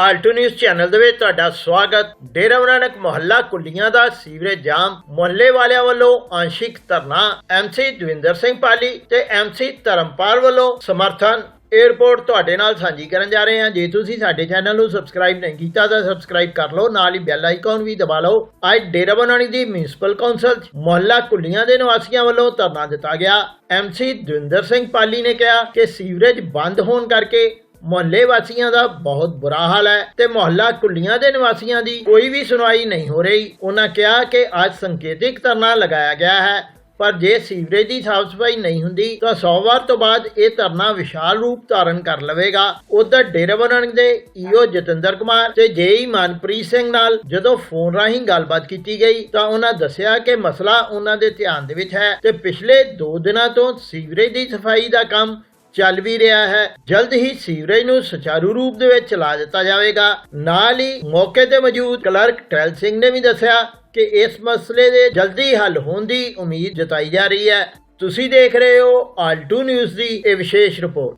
Alto news channel ਦੇ ਵਿੱਚ ਤੁਹਾਡਾ ਸਵਾਗਤ। ਡੇਰਾ ਨਾਨਕ ਮੁਹੱਲਾ ਕੁੱਲੀਆਂ ਦਾ ਸੀਵਰੇਜ ਜਾਮ ਮੁਹੱਲੇ ਵਾਲਿਆਂ ਵੱਲੋਂ ਆਂਸ਼ਿਕ ਧਰਨਾ ਐਮਸੀ ਦਵਿੰਦਰ ਸਿੰਘ ਪਾਲੀ ਤੇ ਐਮਸੀ ਧਰਮਪਾਲ ਵੱਲੋਂ ਸਮਰਥਨ। 에어ਪੋਰਟ ਤੁਹਾਡੇ ਨਾਲ ਸਾਂਝੀ ਕਰਨ ਜਾ ਰਹੇ ਹਾਂ। ਜੇ ਤੁਸੀਂ ਸਾਡੇ ਚੈਨਲ ਨੂੰ ਸਬਸਕ੍ਰਾਈਬ ਨਹੀਂ ਕੀਤਾ ਤਾਂ ਸਬਸਕ੍ਰਾਈਬ ਕਰ ਲਓ। ਨਾਲ ਹੀ ਬੈਲ ਆਈਕਨ ਵੀ ਦਬਾ ਲਓ। ਅੱਜ ਡੇਰਾ ਬਣਾਣੀ ਦੀ ਮਿਊਨਿਸਪਲ ਕੌਂਸਲ 'ਚ ਮੁਹੱਲਾ ਕੁੱਲੀਆਂ ਦੇ ਨਿਵਾਸੀਆਂ ਵੱਲੋਂ ਧਰਨਾ ਦਿੱਤਾ ਗਿਆ। ਐਮਸੀ ਦਵਿੰਦਰ ਸਿੰਘ ਪਾਲੀ ਨੇ ਕਿਹਾ ਕਿ ਸੀਵਰੇਜ ਬੰਦ ਹੋਣ ਕਰਕੇ ਮੁਹੱਲੇ ਵਾਸੀਆਂ ਦਾ ਬਹੁਤ ਬੁਰਾ ਹਾਲ ਹੈ ਤੇ ਮੁਹੱਲਾ ਕੁੱਲੀਆਂ ਦੇ ਨਿਵਾਸੀਆਂ ਦੀ ਕੋਈ ਵੀ ਸੁਣਵਾਈ ਨਹੀਂ ਹੋ ਰਹੀ। ਉਹਨਾਂ ਕਿਹਾ ਕਿ ਅੱਜ ਸੰਕੇਤਿਕ ਧਰਨਾ ਲਗਾਇਆ ਗਿਆ ਹੈ, ਪਰ ਜੇ ਸੀਵਰੇਜ ਦੀ ਸਾਫ਼ ਸਫ਼ਾਈ ਨਹੀਂ ਹੁੰਦੀ ਤਾਂ ਸੋਮਵਾਰ ਤੋਂ ਬਾਅਦ ਇਹ ਧਰਨਾ ਵਿਸ਼ਾਲ ਰੂਪ ਧਾਰਨ ਕਰ ਲਵੇਗਾ। ਉਧਰ ਡੇਰਾ ਬਣਨ ਦੇ ਈਓ ਜਤਿੰਦਰ ਕੁਮਾਰ ਤੇ ਜੇਈ ਮਨਪ੍ਰੀਤ ਸਿੰਘ ਨਾਲ ਜਦੋਂ ਫੋਨ ਰਾਹੀਂ ਗੱਲਬਾਤ ਕੀਤੀ ਗਈ ਤਾਂ ਉਹਨਾਂ ਦੱਸਿਆ ਕਿ ਮਸਲਾ ਉਹਨਾਂ ਦੇ ਧਿਆਨ ਦੇ ਵਿੱਚ ਹੈ ਤੇ ਪਿਛਲੇ 2 ਦਿਨਾਂ ਤੋਂ ਸੀਵਰੇਜ ਦੀ ਸਫ਼ਾਈ ਦਾ ਕੰਮ ਚੱਲ ਵੀ ਰਿਹਾ ਹੈ। ਜਲਦ ਹੀ ਸੀਵਰੇਜ ਨੂੰ ਸੁਚਾਰੂ ਰੂਪ ਦੇ ਵਿੱਚ ਚਲਾ ਦਿੱਤਾ ਜਾਵੇਗਾ। ਨਾਲ ਹੀ ਮੌਕੇ ਤੇ ਮੌਜੂਦ ਕਲਰਕ ਟੈਲ ਸਿੰਘ ਨੇ ਵੀ ਦੱਸਿਆ ਕਿ ਇਸ ਮਸਲੇ ਦੇ ਜਲਦੀ ਹੱਲ ਹੋਣ ਦੀ ਉਮੀਦ ਜਤਾਈ ਜਾ ਰਹੀ ਹੈ। ਤੁਸੀਂ ਦੇਖ ਰਹੇ ਹੋ ਆਲਟੂ ਨਿਊਜ਼ ਦੀ ਇਹ ਵਿਸ਼ੇਸ਼ ਰਿਪੋਰਟ।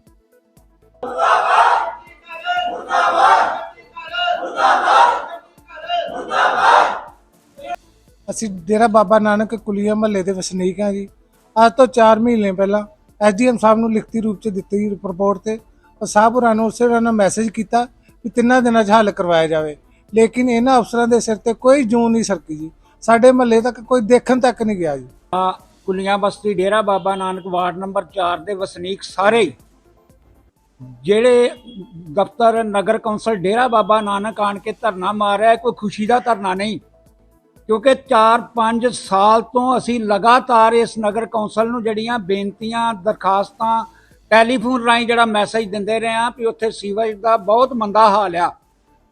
ਅਸੀਂ ਡੇਰਾ ਬਾਬਾ ਨਾਨਕ ਕੁਲੀਆ ਮਹੱਲੇ ਦੇ ਵਸਨੀਕ ਹਾਂ ਜੀ। ਅੱਜ ਤੋਂ 4 ਮਹੀਨੇ ਪਹਿਲਾਂ ਐਸਡੀਐਮ ਸਾਹਿਬ ਨੂੰ ਲਿਖਤੀ ਰੂਪ 'ਚ ਦਿੱਤੀ ਰਿਪੋਰਟ ਤੇ ਉਹ ਸਾਹਿਬ ਹੋਰਾਂ ਨੂੰ ਉਸੇ ਨੇ ਮੈਸੇਜ ਕੀਤਾ ਕਿ ਤਿੰਨਾਂ ਦਿਨਾਂ 'ਚ ਹੱਲ ਕਰਵਾਇਆ ਜਾਵੇ। ਲੇਕਿਨ ਇਹਨਾਂ ਅਫਸਰਾਂ ਦੇ ਸਿਰ ਤੇ ਕੋਈ ਜੂਨ ਨਹੀਂ ਸਰਕੀ ਜੀ। ਸਾਡੇ ਮਹੱਲੇ ਤੱਕ ਕੋਈ ਦੇਖਣ ਤੱਕ ਨਹੀਂ ਗਿਆ ਜੀ। ਆ ਕੁਲੀਆਂ ਬਸਤੀ ਡੇਰਾ ਬਾਬਾ ਨਾਨਕ ਵਾਰਡ ਨੰਬਰ 4 ਦੇ ਵਸਨੀਕ ਸਾਰੇ ਜਿਹੜੇ ਦਫ਼ਤਰ ਨਗਰ ਕੌਂਸਲ ਡੇਰਾ ਬਾਬਾ ਨਾਨਕ ਆਣ ਕੇ ਧਰਨਾ ਮਾਰ ਰਿਹਾ, ਕੋਈ ਖੁਸ਼ੀ ਦਾ ਧਰਨਾ ਨਹੀਂ। ਕਿਉਂਕਿ 4-5 ਸਾਲ ਤੋਂ ਅਸੀਂ ਲਗਾਤਾਰ ਇਸ ਨਗਰ ਕੌਂਸਲ ਨੂੰ ਜਿਹੜੀਆਂ ਬੇਨਤੀਆਂ, ਦਰਖਾਸਤਾਂ, ਟੈਲੀਫੋਨ ਰਾਹੀਂ ਜਿਹੜਾ ਮੈਸੇਜ ਦਿੰਦੇ ਰਹੇ ਆ ਵੀ ਉੱਥੇ ਸੀਵਰੇਜ ਦਾ ਬਹੁਤ ਮੰਦਾ ਹਾਲ ਆ।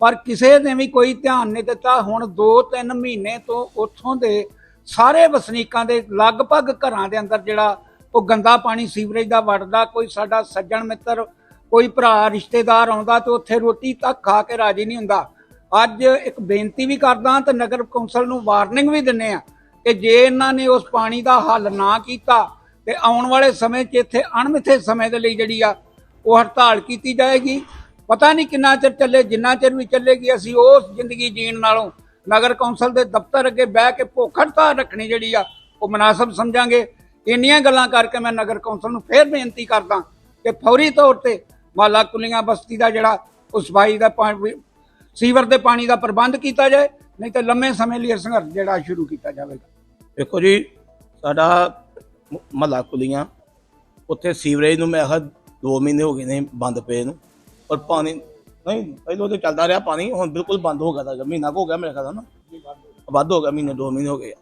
ਪਰ ਕਿਸੇ ਨੇ ਵੀ ਕੋਈ ਧਿਆਨ ਨਹੀਂ ਦਿੱਤਾ। ਹੁਣ 2-3 ਮਹੀਨੇ ਤੋਂ ਉੱਥੋਂ ਦੇ ਸਾਰੇ ਵਸਨੀਕਾਂ ਦੇ ਲਗਭਗ ਘਰਾਂ ਦੇ ਅੰਦਰ ਜਿਹੜਾ ਉਹ ਗੰਦਾ ਪਾਣੀ ਸੀਵਰੇਜ ਦਾ ਵੜਦਾ ਕੋਈ ਸਾਡਾ ਸੱਜਣ ਮਿੱਤਰ, ਕੋਈ ਭਰਾ ਰਿਸ਼ਤੇਦਾਰ ਆਉਂਦਾ ਤੇ ਉੱਥੇ ਰੋਟੀ ਤੱਕ ਖਾ ਕੇ ਰਾਜੀ ਨਹੀਂ ਹੁੰਦਾ। ਅੱਜ ਇੱਕ ਬੇਨਤੀ ਵੀ ਕਰਦਾ ਤੇ ਨਗਰ ਕੌਂਸਲ ਨੂੰ ਵਾਰਨਿੰਗ ਵੀ ਦਿੰਨੇ ਆ ਕਿ ਜੇ ਇਹਨਾਂ ਨੇ ਉਸ ਪਾਣੀ ਦਾ ਹੱਲ ਨਾ ਕੀਤਾ ਤੇ ਆਉਣ ਵਾਲੇ ਸਮੇਂ 'ਚ ਇੱਥੇ ਅਣਮਿੱਥੇ ਸਮੇਂ ਦੇ ਲਈ ਜਿਹੜੀ ਆ ਉਹ ਹੜਤਾਲ ਕੀਤੀ ਜਾਏਗੀ। ਪਤਾ ਨਹੀਂ ਕਿੰਨਾ ਚਿਰ ਚੱਲੇ, ਜਿੰਨਾ ਚਿਰ ਵੀ ਚੱਲੇਗੀ, ਅਸੀਂ ਉਸ ਜ਼ਿੰਦਗੀ ਜੀਣ ਨਾਲੋਂ ਨਗਰ ਕੌਂਸਲ ਦੇ ਦਫ਼ਤਰ ਅੱਗੇ ਬਹਿ ਕੇ ਭੁੱਖ ਹੜਤਾਲ ਰੱਖਣੀ ਜਿਹੜੀ ਆ, ਉਹ ਮناسب ਸਮਝਾਂਗੇ। ਇੰਨੀਆਂ ਗੱਲਾਂ ਕਰਕੇ ਮੈਂ ਨਗਰ ਕੌਂਸਲ ਨੂੰ ਫੇਰ ਬੇਨਤੀ ਕਰਦਾ ਕਿ ਫੌਰੀ ਤੌਰ ਤੇ ਮਾਲਾ ਕੁਲੀਆਂ ਬਸਤੀ ਦਾ ਜਿਹੜਾ ਉਸ ਸਫ਼ਾਈ ਦਾ ਸੀਵਰ ਦੇ ਪਾਣੀ ਦਾ ਪ੍ਰਬੰਧ ਕੀਤਾ ਜਾਏ, ਨਹੀਂ ਤਾਂ ਲੰਮੇ ਸਮੇਂ ਲਈ ਸੰਘਰਸ਼ ਜਿਹੜਾ ਸ਼ੁਰੂ ਕੀਤਾ ਜਾਵੇਗਾ। ਦੇਖੋ ਜੀ, ਸਾਡਾ ਮਹੱਲਾ ਕੁਲੀਆਂ, ਉੱਥੇ ਸੀਵਰੇਜ ਨੂੰ ਮੈਂ ਆਹ 2 ਮਹੀਨੇ ਹੋ ਗਏ ਨੇ ਬੰਦ ਪਏ ਨੂੰ ਔਰ ਪਾਣੀ, ਨਹੀਂ, ਪਹਿਲਾਂ ਤੇ ਚੱਲਦਾ ਰਿਹਾ ਪਾਣੀ, ਹੁਣ ਬਿਲਕੁਲ ਬੰਦ ਹੋ ਗਿਆ ਦਾ ਮਹੀਨਾ ਕੁ ਹੋ ਗਿਆ ਮੇਰੇ ਖਿਆਲ ਨਾ। ਵੱਧ ਹੋ ਗਿਆ ਮਹੀਨੇ 2 ਮਹੀਨੇ ਹੋ ਗਏ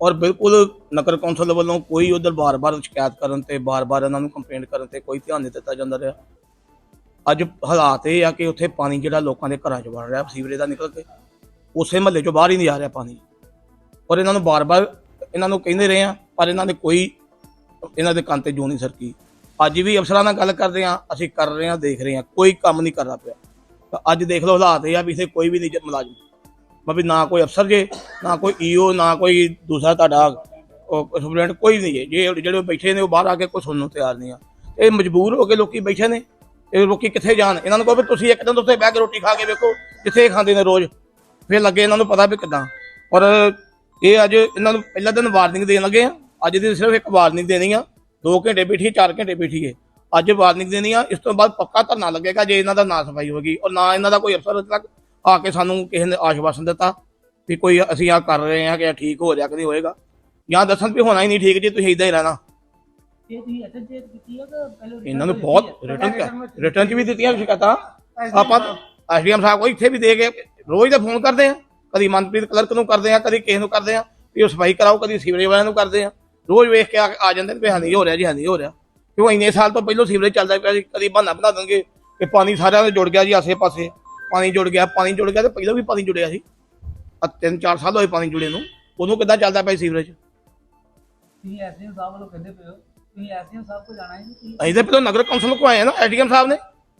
ਔਰ ਬਿਲਕੁਲ ਨਗਰ ਕੌਂਸਲ ਵੱਲੋਂ ਕੋਈ ਉਧਰ ਬਾਰ-ਬਾਰ ਸ਼ਿਕਾਇਤ ਕਰਨ ਤੇ, ਬਾਰ-ਬਾਰ ਇਹਨਾਂ ਨੂੰ ਕੰਪਲੇਂਟ ਕਰਨ ਤੇ ਕੋਈ ਧਿਆਨ ਨਹੀਂ ਦਿੱਤਾ ਜਾਂਦਾ ਰਿਹਾ। ਅੱਜ ਹਾਲਾਤ ਇਹ ਆ ਕਿ ਉੱਥੇ ਪਾਣੀ ਜਿਹੜਾ ਲੋਕਾਂ ਦੇ ਘਰਾਂ 'ਚ ਵੜ ਰਿਹਾ, ਸੀਵਰੇਜ ਦਾ ਨਿਕਲ ਕੇ। ਉਸੇ ਮਹੱਲੇ 'ਚੋਂ ਬਾਹਰ ਹੀ ਨਹੀਂ ਆ ਰਿਹਾ ਪਾਣੀ। ਔਰ ਇਹਨਾਂ ਨੂੰ ਬਾਰ-ਬਾਰ ਇਹਨਾਂ ਨੂੰ ਕਹਿੰਦੇ ਰਹੇ ਆ, ਪਰ ਇਹਨਾਂ ਨੇ ਕੋਈ ਇਹਨਾਂ ਦੇ ਕੰਨ ਤੇ ਜੂ ਨਹੀਂ ਸਰਕੀ। ਅੱਜ ਵੀ ਅਫਸਰਾਂ ਨਾਲ ਗੱਲ ਕਰਦੇ ਆ, ਅਸੀਂ ਕਰ ਰਹੇ ਆ, ਦੇਖ ਰਹੇ ਆ, ਕੋਈ ਕੰਮ ਨਹੀਂ ਕਰਦਾ ਪਿਆ। ਤਾਂ ਅੱਜ ਦੇਖ ਲਓ ਹਾਲਾਤ ਇਹ ਆ ਵੀ ਇੱਥੇ ਕੋਈ ਵੀ ਨਹੀਂ ਜ- ਮੁਲਾਜ਼ਮ। ਮੈਂ ਵੀ ਨਾ ਕੋਈ ਅਫਸਰ ਜੇ, ਨਾ ਕੋਈ ਈਓ ਨਾ ਕੋਈ ਦੂਸਰਾ ਤੁਹਾਡਾ ਸੁਪਰਡੈਂਟ ਕੋਈ ਨਹੀਂ ਹੈ ਜੇ ਜਿਹੜੇ ਬੈਠੇ ਨੇ ਉਹ ਬਾਹਰ ਆ ਕੇ ਕੋਈ ਸੁਣਨ ਨੂੰ ਤਿਆਰ ਨਹੀਂ ਆ। ਇਹ ਮਜਬੂਰ ਹੋ ਕੇ ਲੋਕੀ ਬੈਠੇ ਨੇ। ਇਹ ਲੋਕੀ ਕਿੱਥੇ ਜਾਣ? ਇਹਨਾਂ ਨੂੰ ਕਹੋ ਵੀ ਤੁਸੀਂ ਇੱਕ ਦਿਨ ਉੱਥੇ ਬਹਿ ਕੇ ਰੋਟੀ ਖਾ ਕੇ ਵੇਖੋ ਕਿੱਥੇ ਖਾਂਦੇ ਨੇ ਰੋਜ਼। ਫਿਰ ਲੱਗੇ ਇਹਨਾਂ ਨੂੰ ਪਤਾ ਵੀ ਕਿਦਾਂ। ਔਰ ਇਹ ਅੱਜ ਇਹਨਾਂ ਨੂੰ ਪਹਿਲਾ ਦਿਨ ਵਾਰਨਿੰਗ ਦੇਣ ਲੱਗੇ ਆ। ਅੱਜ ਦੀ ਸਿਰਫ ਇੱਕ ਵਾਰਨਿੰਗ ਦੇਣੀ ਆ। 2 ਘੰਟੇ ਬੈਠੀਏ 4 ਘੰਟੇ ਬੈਠੀਏ। ਅੱਜ ਵਾਰਨਿੰਗ ਦੇਣੀ ਆ। ਇਸ ਤੋਂ ਬਾਅਦ ਪੱਕਾ ਧਰਨਾ ਲੱਗੇਗਾ ਜੇ ਇਹਨਾਂ ਦਾ ਨਾ ਸਫ਼ਾਈ ਹੋਗੀ ਔਰ ਨਾ ਇਹਨਾਂ ਦਾ ਕੋਈ ਅਫਸਰ ਤੱਕ ਆ ਕੇ ਸਾਨੂੰ ਕਿਸੇ ਨੇ ਆਸ਼ਵਾਸਨ ਦਿੱਤਾ ਵੀ ਕੋਈ ਅਸੀਂ ਆ ਕਰ ਰਹੇ ਆ ਕਿ ਠੀਕ ਹੋ ਰਿਹਾ ਕਿ ਨਹੀਂ ਹੋਏਗਾ। ਜਾਂ ਦੱਸਣ ਵੀ ਹੋਣਾ ਹੀ ਨਹੀਂ ਠੀਕ ਜੇ ਤੁਸੀਂ ਇਦਾਂ ਹੀ ਰਹਿਣਾ। ਇਹ ਤੁਸੀਂ ਅਟੈਂਡ ਕੀਤੀ ਹੈ ਕਿ ਪਹਿਲਾਂ ਇਹਨਾਂ ਨੂੰ ਬਹੁਤ ਰਿਟਰਨ ਰਿਟਰਨ ਚ ਵੀ ਦਿੱਤੀਆਂ ਸ਼ਿਕਾਇਤਾਂ ਆਪਾਂ ਐਸਡੀਐਮ ਸਾਹਿਬ ਕੋਈ ਇੱਥੇ ਵੀ ਦੇ ਕੇ ਰੋਜ਼ ਦਾ ਫੋਨ ਕਰਦੇ ਆ। ਕਦੀ ਮਨਪ੍ਰੀਤ ਕਲਰਕ ਨੂੰ ਕਰਦੇ ਆ ਕਦੀ ਕਿਸੇ ਨੂੰ ਕਰਦੇ ਆ ਵੀ ਉਹ ਸਫ਼ਾਈ ਕਰਾਓ ਕਦੀ ਸੀਵਰੇਜ ਵਾਲਿਆਂ ਨੂੰ ਕਰਦੇ ਆ। ਰੋਜ਼ ਵੇਖ ਕੇ ਆ ਜਾਂਦੇ ਨੇ ਵੀ ਹਾਂ ਨਹੀਂ ਹੋ ਰਿਹਾ ਜੀ ਹਾਂ ਨਹੀਂ ਹੋ ਰਿਹਾ। ਕਿਉਂ ਇੰਨੇ ਸਾਲ ਤੋਂ ਪਹਿਲਾਂ ਸੀਵਰੇਜ ਚੱਲਦਾ ਪਿਆ ਸੀ ਕਦੀ ਬਹਾਨਾ ਬਣਾ ਦੇਣਗੇ ਕਿ ਪਾਣੀ ਸਾਰਿਆਂ ਦੇ ਜੁੜ ਗਿਆ ਜੀ ਆਸੇ-ਪਾਸੇ। ਪਾਣੀ ਜੁੜ ਗਿਆ ਪਾਣੀ ਜੁੜ ਗਿਆ ਤੇ ਪਹਿਲਾਂ ਵੀ ਪਾਣੀ ਜੁੜਿਆ ਸੀ। ਆ ਤਿੰਨ ਚਾਰ ਸਾਲ ਹੋਏ ਪਾਣੀ ਜੁੜੇ ਨੂੰ। ਉਦੋਂ ਕਿੱਦਾਂ ਚੱਲਦਾ ਪਿਆ ਸੀਵਰੇਜ? ਤੁਸੀਂ ਐਸਡੀਐਮ ਸਾਹਿਬ ਵੱਲੋਂ ਕਹਿੰਦੇ ਪਏ ਹੋ ਤੁਸੀਂ ਐਸਡੀਐਮ ਸਾਹਿਬ ਕੋਲ ਜਾਣਾ ਹੈ ਜੀ ਤੁਸੀਂ ਅਸੀਂ ਤਾਂ ਪਹਿਲਾਂ ਨਗਰ ਕੌਂਸਲ ਕੋ ਆਏ ਆ ਨਾ ਐਸਡੀਐਮ ਸਾਹਿਬ ਨੇ।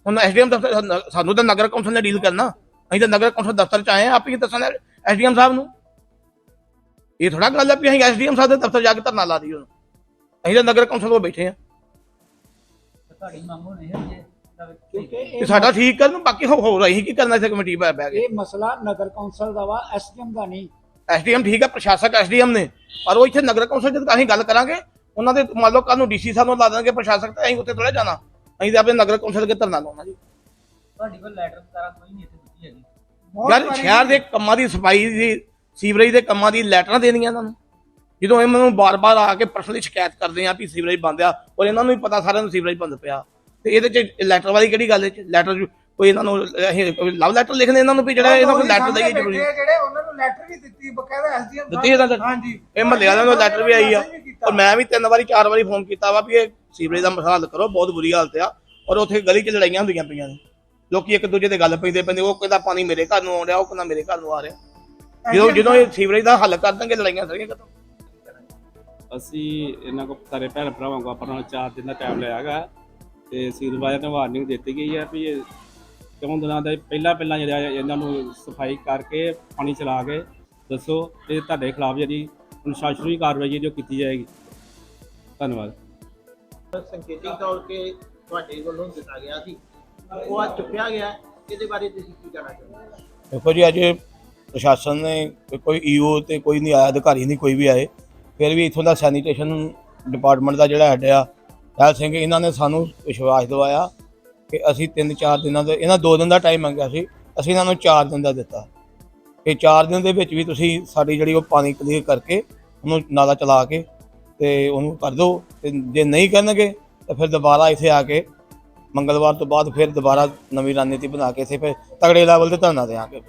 ਹੁਣ ਐਸਡੀਐਮ ਦਫ਼ਤਰ ਸਾਨੂੰ ਤਾਂ ਨਗਰ ਕੌਂਸਲ ਨੇ ਡੀਲ ਕਰਨਾ। ਅਸੀਂ ਤਾਂ ਨਗਰ ਕੌਂਸਲ ਦਫ਼ਤਰ ਚ ਆਏ ਆ ਆਪ ਹੀ ਦੱਸਣਾ ਐਸਡੀਐਮ ਸਾਹਿਬ ਨੂੰ। ਇਹ ਥੋੜਾ ਗੱਲ ਹੈ ਵੀ ਅਸੀਂ ਐਸਡੀਐਮ ਸਾਹਿਬ ਦੇ ਦਫ਼ਤਰ ਜਾ ਕੇ ਧਰਨਾ ਲਾ ਦਈਏ ਉਹਨੂੰ। ਅਸੀਂ ਤਾਂ ਨਗਰ ਕੌਂਸਲ ਕੋਲ ਬੈਠੇ ਆ ਤੁਹਾਡੀ ਮੰਗ ਹੋਣੀ ਹੈ ਜੇ ਕਿਉਂਕਿ ਕਿ ਇਹ ਸਾਡਾ ਠੀਕ ਕਰਨ ਬਾਕੀ ਹੋ- ਹੋਰ ਅਸੀਂ ਕੀ ਕਰਨਾ ਇੱਥੇ ਕਮੇਟੀ ਬੈ ਬੈ ਕੇ? ਇਹ ਮਸਲਾ ਨਗਰ ਕੌਂਸਲ ਦਾ ਵਾ ਐਸਡੀਐਮ ਦਾ ਨਹੀਂ। ਐਸਡੀਐਮ ਠੀਕ ਹੈ ਪ੍ਰਸ਼ਾਸਕ ਐਸਡੀਐਮ ਨੇ। ਪਰ ਉਹ ਇੱਥੇ ਨਗਰ ਕੌਂਸਲ ਜਦ ਅਸੀਂ ਗੱਲ ਕਰਾਂਗੇ ਉਹਨਾਂ ਦੇ ਮੰਨ ਲਓ ਕੱਲ ਨੂੰ ਡੀਸੀ ਸਾਹਿਬ ਨੂੰ ਲਾ ਦੇਣਗੇ ਪ੍ਰਸ਼ਾਸਕ ਤੇ ਅਸੀਂ ਉੱਥੇ ਥੋੜਾ ਜਾਣਾ। ਅਸੀਂ ਤਾਂ ਆਪਣੇ ਨਗਰ ਕੌਂਸਲ ਕੇ ਧਰਨਾ ਲਾਉਣਾ ਜੀ। ਤੁਹਾਡੀ ਕੋਲ ਲੈਟਰ ਵਗੈਰਾ ਕੋਈ ਨਹੀਂ ਇੱਥੇ ਦਿੱਤੀ ਹੈਗੀ। ਯਾਰ ਸ਼ਹਿਰ ਦੇ ਕੰਮਾਂ ਦੀ ਸਫ਼ਾਈ ਦੀ ਸੀਵਰੇਜ ਦੇ ਕੰਮਾਂ ਦੀ ਲੈਟਰਾਂ ਦੇਣੀਆਂ ਇਹਨਾਂ ਨੂੰ। ਜਦੋਂ ਇਹ ਮੈਨੂੰ ਬਾਰ-ਬਾਰ ਆ ਕੇ ਪਰਸਨਲੀ ਸ਼ਿਕਾਇਤ ਕਰਦੇ ਆ ਵੀ ਸੀਵਰੇਜ ਬੰਦ ਆ ਔਰ ਇਹਨਾਂ ਨੂੰ ਵੀ ਪਤਾ ਸਾਰਿਆਂ ਨੂੰ ਸੀਵਰੇਜ ਬੰਦ ਪਿਆ। ਤੇ ਇਹਦੇ ਚ ਲੈਟਰ ਵਾਲੀ ਕਿਹੜੀ ਗੱਲ ਹੈ? ਲੈਟਰ ਕੋਈ ਇਹਨਾਂ ਨੂੰ ਲਵ ਲੈਟਰ ਲਿਖਣੇ ਇਹਨਾਂ ਨੂੰ ਵੀ ਜਿਹੜਾ ਇਹਨਾਂ ਕੋਲ ਲੈਟਰ ਦਈਏ ਜ਼ਰੂਰੀ। ਜਿਹੜੇ ਉਹਨਾਂ ਨੂੰ ਲੈਟਰ ਵੀ ਦਿੱਤੀ ਬਕਾਇਦਾ ਐਸਡੀਐਮ ਦਿੱਤੀ ਇਹਨਾਂ ਨੇ? ਹਾਂਜੀ। ਇਹ ਮਹੱਲੇ ਵਾਲਿਆਂ ਨੂੰ ਲੈਟਰ ਵੀ ਆਈ ਆ। ਔਰ ਮੈਂ ਵੀ ਤਿੰਨ ਵਾਰੀ ਚਾਰ ਵਾਰੀ ਫੋਨ ਕੀਤਾ ਵਾ ਵੀ ਇਹ ਸੀਵਰੇਜ ਦਾ ਮਸਲਾ ਹੱਲ ਕਰੋ ਬਹੁਤ ਬੁਰੀ ਹਾਲਤ ਆ। ਔਰ ਉੱਥੇ ਗਲੀ 'ਚ ਲੜਾਈਆਂ ਹੁੰਦੀਆਂ ਪਈਆਂ ਨੇ। ਲੋਕੀ ਇੱਕ ਦੂਜੇ ਦੇ ਗੱਲ ਪੈਂਦੇ ਪੈਂਦੇ ਉਹ ਕਹਿੰਦਾ ਪਾਣੀ ਮੇਰੇ ਘਰ ਨੂੰ ਆਉਣ ਰਿਹਾ ਉਹ ਕਹਿੰਦਾ ਮੇਰੇ ਘਰ ਨੂੰ ਆ ਰਿਹਾ। ਜਦੋਂ ਜਦੋਂ ਇਹ ਸੀਵਰੇਜ ਦਾ ਹੱਲ ਕਰ ਦਾਂਗੇ ਲੜਾਈਆਂ ਸਾਰੀਆਂ ਖਤਮ। ਅਸੀਂ ਇਹਨਾਂ ਕੋ ਸਾਰੇ ਭੈਣ ਭਰਾਵਾਂ ਕੋ ਆਪਣਾ ਚਾਰ ਦਿਨ ਦਾ ਟਾਈਮ ਲਿਆ ਹੈਗਾ। ਤੇ ਸੀਰਵਾਜਾ ਨੇ ਵਾਰਨਿੰਗ ਦਿੱਤੀ ਗਈ ਹੈ ਵੀ ਇਹ ਚੌਂ ਦਿਨਾਂ ਦਾ ਪਹਿਲਾਂ ਪਹਿਲਾਂ ਜਿਹੜਾ ਇਹਨਾਂ ਨੂੰ ਸਫ਼ਾਈ ਕਰਕੇ ਪਾਣੀ ਚਲਾ ਕੇ ਦੱਸੋ ਤੇ ਤੁਹਾਡੇ ਖਿਲਾਫ ਜਿਹੜੀ ਅਨੁਸ਼ਾਸਨੀ ਕਾਰਵਾਈ ਹੈ ਜੋ ਕੀਤੀ ਜਾਏਗੀ। ਧੰਨਵਾਦ। ਸੰਕੇਤਿਕ ਤੌਰ ਤੇ ਤੁਹਾਡੇ ਵੱਲੋਂ ਦਿੱਤਾ ਗਿਆ ਸੀ। ਉਹ ਅੱਜ ਚੁੱਕਿਆ ਗਿਆ। ਹੈ। ਇਹਦੇ ਬਾਰੇ ਤੁਸੀਂ ਕੀ ਕਹਿਣਾ ਚਾਹੁੰਦੇ ਹੋ ਦੇਖੋ ਜੀ ਅੱਜ ਪ੍ਰਸ਼ਾਸਨ ਨੇ ਕੋਈ ਈਓ ਤੇ ਕੋਈ ਨਹੀਂ ਆਇਆ ਅਧਿਕਾਰੀ ਨਹੀਂ ਕੋਈ ਵੀ ਆਏ। ਫਿਰ ਵੀ ਇਥੋਂ ਦਾ ਸੈਨੀਟੇਸ਼ਨ ਡਿਪਾਰਟਮੈਂਟ ਦਾ ਜਿਹੜਾ ਹੈਡ ਆ ਲਾਲ ਸਿੰਘ ਇਹਨਾਂ ਨੇ ਸਾਨੂੰ ਵਿਸ਼ਵਾਸ ਦਿਵਾਇਆ। ਕਿ ਅਸੀਂ 3-4 ਦਿਨਾਂ ਦਾ, ਇਹਨਾਂ 2 ਦਿਨ ਦਾ ਟਾਈਮ ਮੰਗਿਆ ਸੀ, ਅਸੀਂ ਇਹਨਾਂ ਨੂੰ 4 ਦਿਨ ਦਾ ਦਿੱਤਾ। ਕਿ 4 ਦਿਨ ਦੇ ਵਿੱਚ ਵੀ ਤੁਸੀਂ ਸਾਡੀ ਜਿਹੜੀ ਉਹ ਪਾਣੀ ਕਲੀਅਰ ਕਰਕੇ ਉਹਨੂੰ ਨਾਲਾ ਚਲਾ ਕੇ ਤੇ ਉਹਨੂੰ ਕਰ ਦਿਓ। ਤੇ ਜੇ ਨਹੀਂ ਕਰਨਗੇ, ਤਾਂ ਫਿਰ ਦੁਬਾਰਾ ਇੱਥੇ ਆ ਕੇ ਮੰਗਲਵਾਰ ਤੋਂ ਬਾਅਦ ਫਿਰ ਦੁਬਾਰਾ ਨਵੀਂ ਰਣਨੀਤੀ ਬਣਾ ਕੇ ਇੱਥੇ ਫਿਰ ਤਗੜੇ ਲੈਵਲ ਤੇ ਧਰਨਾ ਦੇਵਾਂਗੇ।